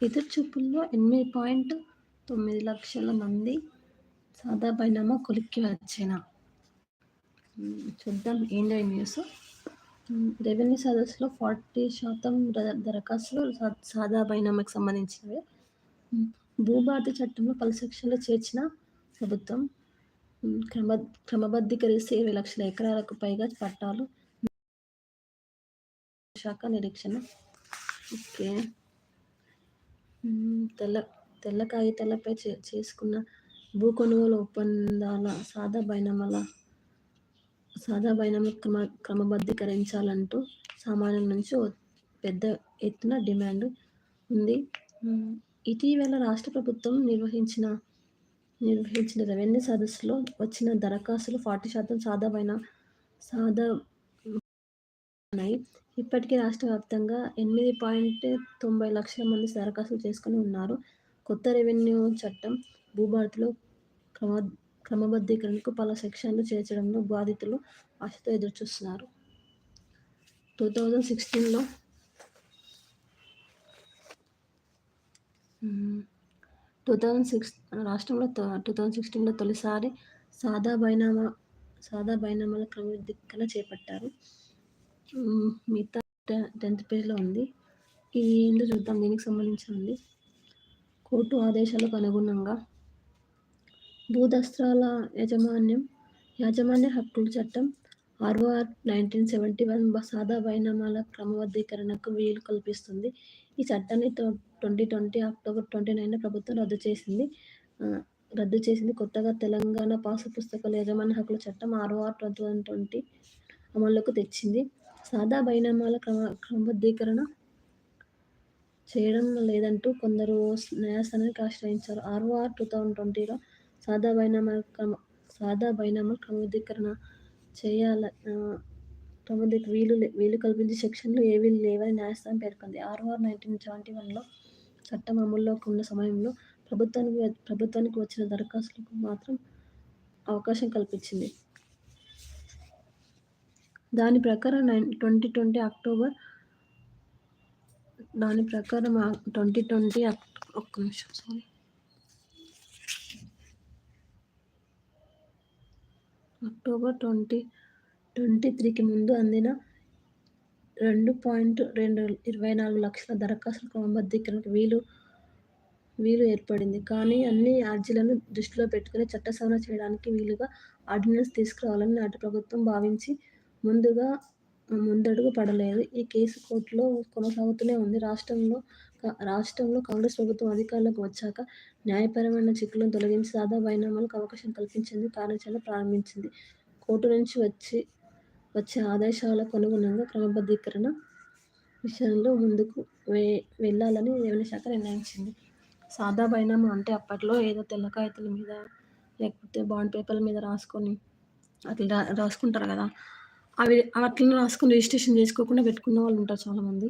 ఎదురు చూపుల్లో ఎనిమిది పాయింట్ తొమ్మిది లక్షల మంది సాదా బైనామా కొలిక్కి వచ్చిన? చూద్దాం ఏంటో న్యూస్ రెవెన్యూ సదస్సులో ఫార్టీ శాతం దరఖాస్తులు సాదా బైనామాకి సంబంధించినవి. భూభారతి చట్టంలో పలు సెక్షన్లు చేర్చిన ప్రభుత్వం క్రమ క్రమబద్ధీకరిస్తే ఇరవై లక్షల ఎకరాలకు పైగా పట్టాలు. శాఖ నిరీక్షణ. ఓకే. తెల్ల తెల్ల కాగితాలపై చే చేసుకున్న భూ కొనుగోలు ఒప్పందాల సాదా బైనమల సాదా బైనమ క్రమ క్రమబద్ధీకరించాలంటూ సామాన్యుల నుంచి పెద్ద ఎత్తున డిమాండ్ ఉంది. ఇటీవల రాష్ట్ర ప్రభుత్వం నిర్వహించిన నిర్వహించిన రెవెన్యూ సదస్సులో వచ్చిన దరఖాస్తులు ఫార్టీ శాతం సాదా బైన సాదా ఉన్నాయి ఇప్పటికే రాష్ట్ర వ్యాప్తంగా ఎనిమిది పాయింట్ తొంభై లక్షల మంది దరఖాస్తులు చేసుకుని ఉన్నారు. కొత్త రెవెన్యూ చట్టం భూభారతిలో క్రమ క్రమబద్ధీకరణకు పలు సెక్షన్లు చేర్చడంలో బాధితులు ఆశతో ఎదురుచూస్తున్నారు. టూ థౌజండ్ సిక్స్టీన్లో టూ థౌజండ్ సిక్స్ రాష్ట్రంలో టూ థౌజండ్ సిక్స్టీన్లో తొలిసారి సాదా బైనామా సాదా బైనామాల క్రమబద్ధీకరణ చేపట్టారు. మిగతా టెన్త్ పేజ్లో ఉంది. ఇది ఏంటో చూద్దాం దీనికి సంబంధించి ఉంది. కోర్టు ఆదేశాలకు అనుగుణంగా భూదస్త్రాల యాజమాన్యం యాజమాన్య హక్కుల చట్టం ఆర్ఓఆర్ నైన్టీన్ సెవెంటీ వన్ సాదా బైనామాల క్రమబద్ధీకరణకు వీలు కల్పిస్తుంది. ఈ చట్టాన్ని twenty twenty October twenty nine ప్రభుత్వం రద్దు చేసింది. రద్దు చేసింది కొత్తగా తెలంగాణ పాసు పుస్తకాల యాజమాన్య హక్కుల చట్టం ఆర్ఓఆర్ ట్వంటీ వన్ ట్వంటీ అమల్లోకి తెచ్చింది. సాదా బైనామాల క్రమ క్రమబద్ధీకరణ చేయడం లేదంటూ కొందరు న్యాయస్థానానికి ఆశ్రయించారు. ఆర్ఓఆర్ టూ థౌజండ్ ట్వంటీలో సాదా బైనామాల క్రమ సాదా బైనామాల క్రమబద్ధీకరణ చేయాల క్రమబద్ధీక వీలు వీలు కల్పించే సెక్షన్లు ఏవీ లేవని న్యాయస్థానం పేర్కొంది. ఆర్ఓఆర్ నైన్టీన్ సెవెంటీ వన్లో చట్టం అమల్లోకి ఉన్న సమయంలో ప్రభుత్వానికి ప్రభుత్వానికి వచ్చిన దరఖాస్తులకు మాత్రం అవకాశం కల్పించింది. దాని ప్రకారం నైన్ ట్వంటీ ట్వంటీ అక్టోబర్ దాని ప్రకారం ట్వంటీ ట్వంటీ ఒక్క నిమిషం సారీ అక్టోబర్ ట్వంటీ ట్వంటీ త్రీకి ముందు అందిన రెండు పాయింట్ రెండు ఇరవై నాలుగు లక్షల దరఖాస్తుల క్రమబద్ధీకరణకు వీలు వీలు ఏర్పడింది. కానీ అన్ని అర్జీలను దృష్టిలో పెట్టుకుని చట్ట సవరణ చేయడానికి వీలుగా ఆర్డినెన్స్ తీసుకురావాలని నాటి ప్రభుత్వం భావించి ముందుగా ముందడుగు పడలేదు. ఈ కేసు కోర్టులో కొనసాగుతూనే ఉంది. రాష్ట్రంలో రాష్ట్రంలో కాంగ్రెస్ ప్రభుత్వం అధికారంలోకి వచ్చాక న్యాయపరమైన చిక్కులను తొలగించి సాదా బైనామాలకు అవకాశం కల్పించేందుకు కార్యాచరణ ప్రారంభించింది. కోర్టు నుంచి వచ్చి వచ్చే ఆదేశాలకు అనుగుణంగా క్రమబద్ధీకరణ విషయంలో ముందుకు వే వెళ్ళాలని రెవెన్యూ శాఖ నిర్ణయించింది. సాదా బైనామా అంటే అప్పట్లో ఏదో తెల్ల కాగితాల మీద లేకపోతే బాండ్ పేపర్ల మీద రాసుకొని అట్లా రాసుకుంటారు కదా. అవి అట్లనే రాసుకుని రిజిస్ట్రేషన్ చేసుకోకుండా పెట్టుకున్న వాళ్ళు ఉంటారు చాలామంది.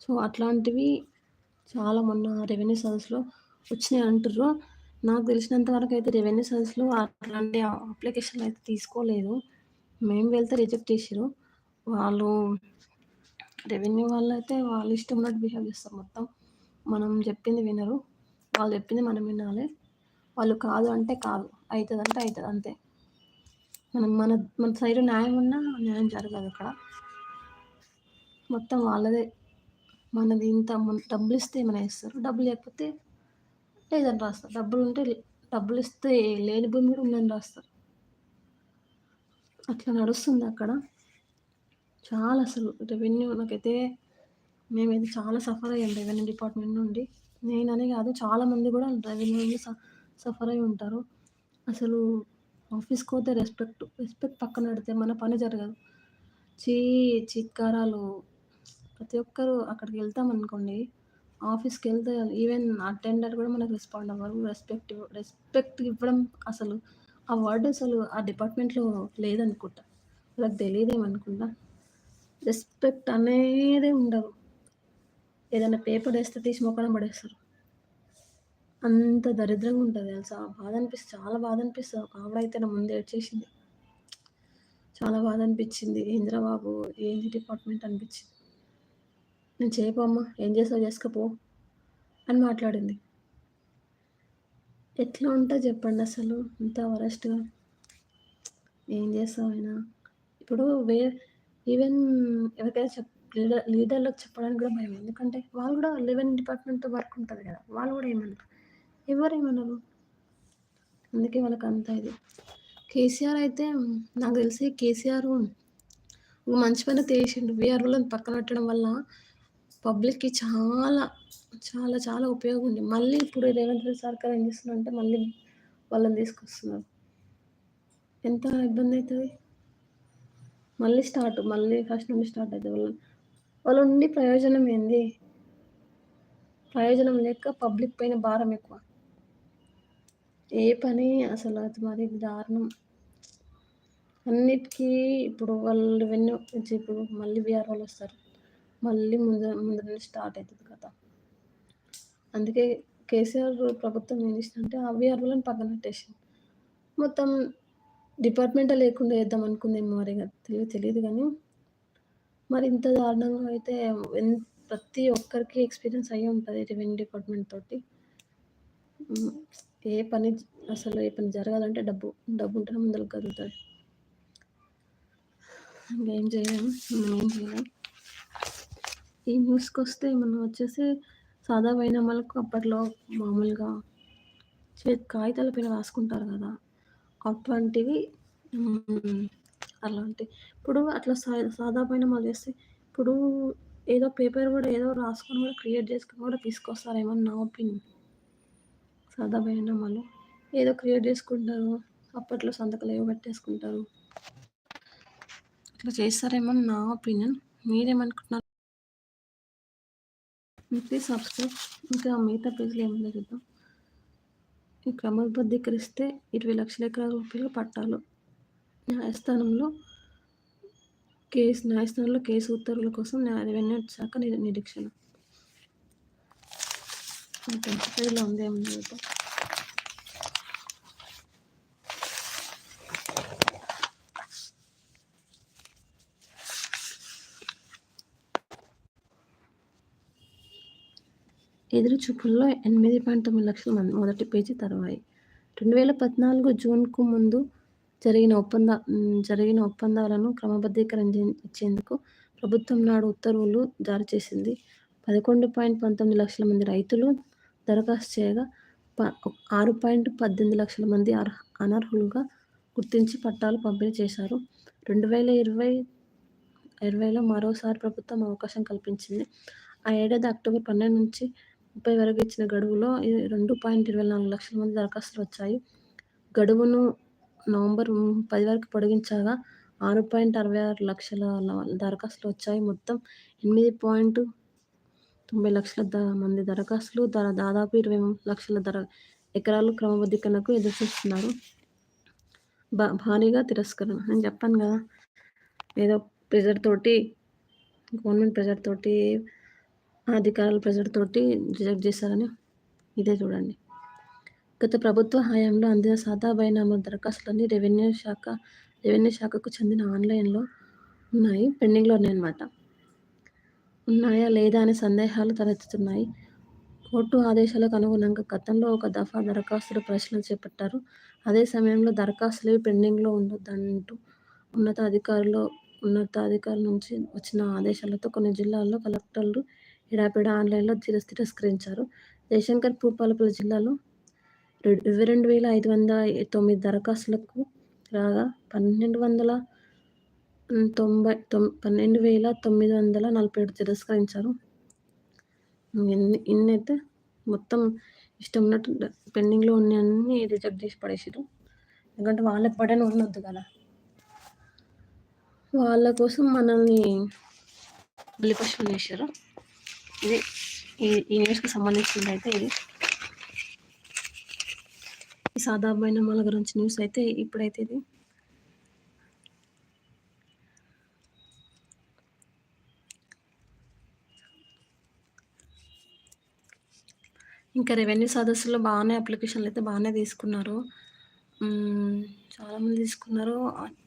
సో అట్లాంటివి చాలా మొన్న రెవెన్యూ సర్వీస్లో వచ్చినాయి అంటుర్రు. నాకు తెలిసినంత వరకు అయితే రెవెన్యూ సర్వీస్లో అట్లాంటి అప్లికేషన్లు అయితే తీసుకోలేదు. మేము వెళ్తే రిజెక్ట్ చేసారు వాళ్ళు రెవెన్యూ వాళ్ళు అయితే వాళ్ళు ఇష్టం ఉన్నట్టు బిహేవ్ చేస్తారు మొత్తం. మనం చెప్పింది వినరు. వాళ్ళు చెప్పింది మనం వినాలి. వాళ్ళు కాదు అంటే కాదు. అవుతుంది అంటే అవుతుంది అంతే. మనం మన మన సైడ్ న్యాయం ఉన్నా న్యాయం జరగదు అక్కడ. మొత్తం వాళ్ళదే. మనది ఇంత డబ్బులు ఇస్తే ఏమైనా ఇస్తారు డబ్బులు లేకపోతే లేదని రాస్తారు. డబ్బులు ఉంటే డబ్బులు ఇస్తే లేని భూమి కూడా ఉందని రాస్తారు. అట్లా నడుస్తుంది అక్కడ. చాలా అసలు రెవెన్యూ నాకైతే మేమైతే చాలా సఫర్ అయ్యాం రెవెన్యూ డిపార్ట్మెంట్ నుండి. నేననే కాదు చాలామంది కూడా రెవెన్యూ సఫర్ అయి ఉంటారు. అసలు ఆఫీస్కి పోతే రెస్పెక్ట్ రెస్పెక్ట్ పక్కన పెడితే మన పని జరగదు. చీ చిత్కారాలు. ప్రతి ఒక్కరు అక్కడికి వెళ్తాం అనుకోండి ఆఫీస్కి వెళ్తే ఈవెన్ అటెండర్ కూడా మనకు రెస్పాండ్ అవ్వరు. రెస్పెక్ట్ రెస్పెక్ట్ ఇవ్వడం అసలు ఆ వర్డ్ అసలు ఆ డిపార్ట్మెంట్లో లేదనుకుంటా. వాళ్ళకి తెలియదేమనుకుంటా. రెస్పెక్ట్ అనేది ఉండదు. ఏదైనా పేపర్ వేస్తే తీసి మొక్కడం పడేస్తారు. అంత దరిద్రంగా ఉంటుంది తెలుసా? బాధ అనిపిస్తుంది చాలా బాధ అనిపిస్తుంది ఒక ఆవిడైతే నా ముందు ఏడ్చేసింది చాలా బాధ అనిపించింది ఇంద్రబాబు ఏంటి డిపార్ట్మెంట్ అనిపించింది. నేను చేయపమ్మా ఏం చేస్తావు? చేసుకపో అని మాట్లాడింది. ఎట్లా ఉంటా చెప్పండి అసలు? ఇంత వరస్ట్గా. ఏం చేస్తావు అయినా? ఇప్పుడు వే ఈవెన్ ఎవరికైనా చెప్ లీడర్ లీడర్లకు చెప్పడానికి కూడా భయం. ఎందుకంటే వాళ్ళు కూడా లెవెన్ డిపార్ట్మెంట్తో వర్క్ ఉంటుంది కదా. వాళ్ళు కూడా ఏమన్నారు ఎవరు అందుకే వాళ్ళకి అంత ఇది. కేసీఆర్ అయితే నాకు తెలిసి కేసీఆర్ మంచి పని తెలిసిండు వీఆర్ఓలను పక్కన పెట్టడం వల్ల పబ్లిక్కి చాలా చాలా చాలా ఉపయోగం ఉంది. మళ్ళీ ఇప్పుడు రేవంత్ రెడ్డి సర్కార్ ఏం చేస్తుందంటే మళ్ళీ వాళ్ళని తీసుకొస్తున్నారు. ఎంత ఇబ్బంది అవుతుంది? మళ్ళీ స్టార్ట్ మళ్ళీ ఫస్ట్ నుండి స్టార్ట్ అవుతుంది. వాళ్ళని వాళ్ళ నుండి ప్రయోజనం ఏంది? ప్రయోజనం లేక పబ్లిక్ పైన భారం ఎక్కువ. ఏ పని అసలు అది మరి దారుణం. అన్నిటికీ ఇప్పుడు వాళ్ళు రెవెన్యూ ఇప్పుడు మళ్ళీ బీఆర్ వాళ్ళు వస్తారు. మళ్ళీ ముందు ముందు నుండి స్టార్ట్ అవుతుంది కదా అందుకే కేసీఆర్ ప్రభుత్వం ఏం చేసిందంటే ఆ బీఆర్ వాళ్ళని పక్కన పెట్టేసింది. మొత్తం డిపార్ట్మెంటే లేకుండా వేద్దాం అనుకుందేమో మరి తెలియదు తెలియదు కానీ మరి ఇంత దారుణంగా అయితే ప్రతి ఒక్కరికి ఎక్స్పీరియన్స్ అయ్యి ఉంటుంది రెవెన్యూ డిపార్ట్మెంట్ తోటి. ఏ పని అసలు ఏ పని జరగాలంటే డబ్బు డబ్బు ఉంటేనే ముందరకు కదులుతుంది ఏం చేయలేము మనం ఏం చేయలేము ఈ న్యూస్కి వస్తే మనం వచ్చేసి సాదా వైనమ్మలకు అప్పట్లో మామూలుగా చేతి కాగితాల పైన రాసుకుంటారు కదా అటువంటివి అలాంటి ఇప్పుడు అట్లా సా సాదా పైన మళ్ళీ చేస్తే ఇప్పుడు ఏదో పేపర్ కూడా ఏదో రాసుకొని కూడా క్రియేట్ చేసుకొని కూడా తీసుకొస్తారేమో నా ఒపీనియన్. సాదా వాళ్ళు ఏదో క్రియేట్ చేసుకుంటారు. అప్పట్లో సంతకాలు ఏవో పెట్టేసుకుంటారు. ఇట్లా చేస్తారేమో నా ఒపీనియన్ మీరేమనుకుంటున్నారు? ప్లీజ్ సబ్స్క్రైబ్ ఇంకా మిగతా పేజీలు ఏమైనా చూద్దాం. ఈ క్రమబద్ధీకరిస్తే ఇరవై లక్షల ఎకరాల రూపాయలు పట్టాలు. న్యాయస్థానంలో కేసు న్యాయస్థానంలో కేసు ఉత్తర్వుల కోసం రెవెన్యూ శాఖ నిరీక్షణ. పేజీలో ఉంది ఏమన్నా చూద్దాం ఎదురు చూపుల్లో ఎనిమిది పాయింట్ తొమ్మిది లక్షల మంది మొదటి పేజీ తర్వాయి. రెండు వేల పద్నాలుగు జూన్కు ముందు జరిగిన ఒప్పంద జరిగిన ఒప్పందాలను క్రమబద్ధీకరించేందుకు ప్రభుత్వం నాడు ఉత్తర్వులు జారీ చేసింది. పదకొండు పాయింట్ పంతొమ్మిది లక్షల మంది రైతులు దరఖాస్తు చేయగా ప ఆరు పాయింట్ పద్దెనిమిది లక్షల మంది అర్హ అనర్హులుగా గుర్తించి పట్టాలు పంపిణీ చేశారు. రెండు వేల ఇరవై ఇరవైలో మరోసారి ప్రభుత్వం అవకాశం కల్పించింది. ఆ ఏడాది అక్టోబర్ పన్నెండు నుంచి ముప్పై వరకు ఇచ్చిన గడువులో రెండు పాయింట్ ఇరవై నాలుగు లక్షల మంది దరఖాస్తులు వచ్చాయి. గడువును నవంబర్ పది వరకు పొడిగించగా ఆరు పాయింట్ అరవై ఆరు లక్షల దరఖాస్తులు వచ్చాయి. మొత్తం ఎనిమిది పాయింట్ తొంభై లక్షల మంది దరఖాస్తులు ధర దాదాపు ఇరవై లక్షల ధర ఎకరాలు క్రమబద్ధీకరణకు ఎదురు చూస్తున్నారు భారీగా తిరస్కరణ. నేను చెప్పాను కదా ఏదో ప్రెజర్ తోటి గవర్నమెంట్ ప్రెజర్ తోటి అధికారుల ప్రెజర్ తోటి రిజెక్ట్ చేశారని ఇదే చూడండి. గత ప్రభుత్వ హయాంలో అందిన సాదా బైనామా దరఖాస్తులన్నీ రెవెన్యూ శాఖ రెవెన్యూ శాఖకు చెందిన ఆన్లైన్లో ఉన్నాయి పెండింగ్లో ఉన్నాయన్నమాట. ఉన్నాయా లేదా అనే సందేహాలు తలెత్తుతున్నాయి. కోర్టు ఆదేశాలకు అనుగుణంగా గతంలో ఒక దఫా దరఖాస్తుల ప్రశ్నలు చేపట్టారు. అదే సమయంలో దరఖాస్తులు పెండింగ్లో ఉండొద్దంటూ ఉన్నతాధికారులు ఉన్నతాధికారుల నుంచి వచ్చిన ఆదేశాలతో కొన్ని జిల్లాల్లో కలెక్టర్లు ఎడాపెడా ఆన్లైన్లో తిరస్కరించారు జయశంకర్ భూపాలపల్లి జిల్లాలో ఇరవై రెండు వేల ఐదు వందల తొమ్మిది దరఖాస్తులకు రాగా పన్నెండు వందల తొంభై తొమ్ పన్నెండు వేల తొమ్మిది వందల నలభై ఏడు తిరస్కరించారు. ఇన్ని అయితే మొత్తం ఇష్టం ఉన్నట్టు పెండింగ్లో ఉన్నవన్నీ రిజెక్ట్ చేసి పడేసారు ఎందుకంటే వాళ్ళకి పడని ఉండొద్దు కదా. వాళ్ళ కోసం మనల్ని బలిపశువులు చేశారు. ఇది ఈ ఈ న్యూస్కి సంబంధించింది అయితే ఇది. ఈ సాదాబైన మల గురించి న్యూస్ అయితే ఇప్పుడైతే ఇది. ఇంకా రెవెన్యూ సదస్సులో బాగానే అప్లికేషన్లు అయితే బాగానే తీసుకున్నారు చాలామంది తీసుకున్నారు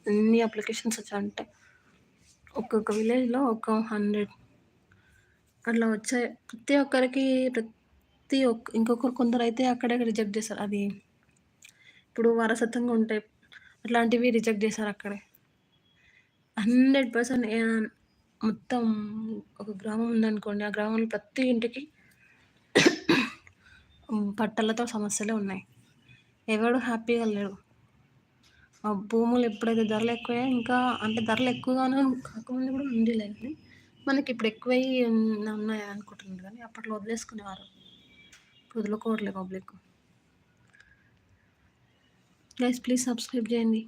అన్ని అప్లికేషన్స్ వచ్చాయంటే ఒక్కొక్క విలేజ్లో ఒక హండ్రెడ్ అట్లా వచ్చాయి ప్రతి ఒక్కరికి ప్రతి ఒక్క ఇంకొకరు అయితే అక్కడే రిజెక్ట్ చేస్తారు. అది ఇప్పుడు వారసత్వంగా ఉంటాయి. అట్లాంటివి రిజెక్ట్ చేశారు అక్కడే. హండ్రెడ్ పర్సెంట్ మొత్తం ఒక గ్రామం ఉందనుకోండి. ఆ గ్రామంలో ప్రతి ఇంటికి పట్టాలతో సమస్యలే ఉన్నాయి. ఎవడు హ్యాపీగా లేడు. ఆ భూములు ఎప్పుడైతే ధరలు ఎక్కువయ్యాయో ఇంకా అంటే ధరలు ఎక్కువగానే కాకముందు కూడా ఉందిలే మనకి ఇప్పుడు ఎక్కువయ్యి ఉన్నాయి అనుకుంటున్నారు కానీ అప్పట్లో వదిలేసుకునేవారు. ఇప్పుడు వదులుకోవట్లే పబ్లిక్. గైస్ ప్లీజ్ సబ్స్క్రైబ్ చేయండి.